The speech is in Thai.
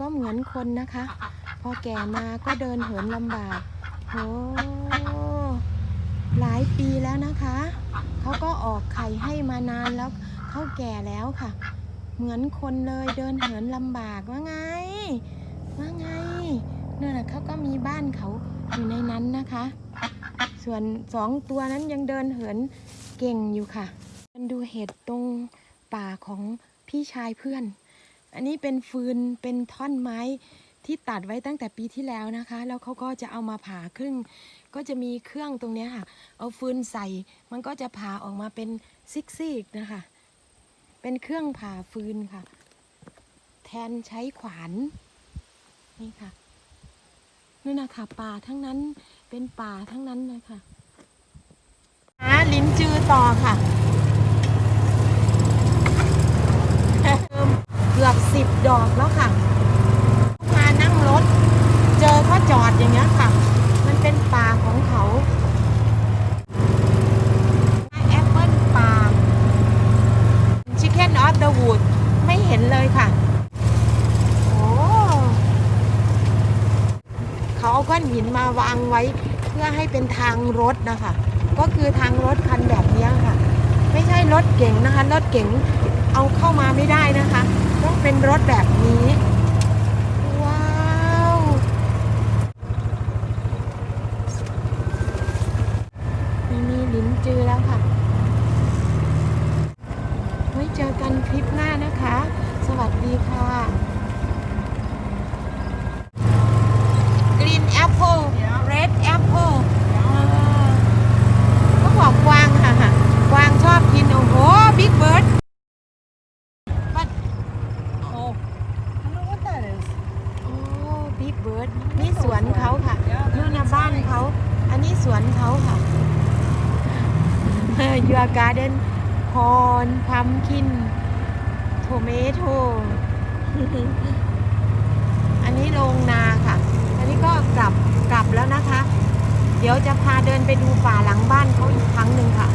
ก็เหมือนคนนะคะ พอแก่มาก็เดินเหินลำบากโอ้หลายปีแล้วนะคะ เขาก็ออกไข่ให้มานานแล้วเขาแก่แล้วค่ะ เหมือนคนเลยเดินเหินลำบากว่าไง ว่าไงนั่นน่ะเขาก็มีบ้านเขาอยู่ในนั้นนะคะ ส่วนสองตัวนั้นยังเดินเหินเก่งอยู่ค่ะ มันดูเห็ดตรงป่าของพี่ชายเพื่อน อันนี้เป็นฟืนเป็นท่อนไม้ที่ตัดไว้ตั้งแต่ปีที่แล้วนะคะ แล้วเขาก็จะเอามาผ่าครึ่ง ก็จะมีเครื่องตรงนี้ค่ะ เอาฟืนใส่ มันก็จะผ่าออกมาเป็นซิกๆนะคะ เป็นเครื่องผ่าฟืนค่ะ แทนใช้ขวาน นี่ค่ะนี่นนะคะป่าทั้งนั้น เป็นป่าทั้งนั้นเลยค่ะหาลิ้นจือต่อค่ะ เกือ บดอกแล้วค่ะพานั่งรถ เจอเขาจอดอย่างเงี้ยค่ะ มันเป็นป่าของเขาแอปเปิลป่าชิคเก้นออฟเดอะวูดไม่เห็นเลยค่ะ โอ้เขาเอาก้อนหินมาวางไว้เพื่อให้เป็นทางรถนะคะ ก็คือทางรถคันแบบนี้ค่ะ ไม่ใช่รถเก๋งนะคะ รถเก๋งเอาเข้ามาไม่ได้นะคะ เป็นรถแบบนี้ ว้าวไม่มีลิ้นจือแล้วค่ะ ไว้เจอกันคลิปหน้านะคะ สวัสดีค่ะ Green apple red apple อ่าก็บอกกวางค่ะ กวางชอบกิน โอ้โห big bird but Oh, I don't know what that is. โอ้ big bird นี่สวนเขาค่ะนู่นนะบ้านเขา อันนี้สวนเขาค่ะ Your garden corn pumpkin tomato อันนี้โรงนาค่ะ อันนี้ก็กลับกลับแล้วนะคะ เดี๋ยวจะพาเดินไปดูป่าหลังบ้านเขาอีกครั้งหนึ่งค่ะ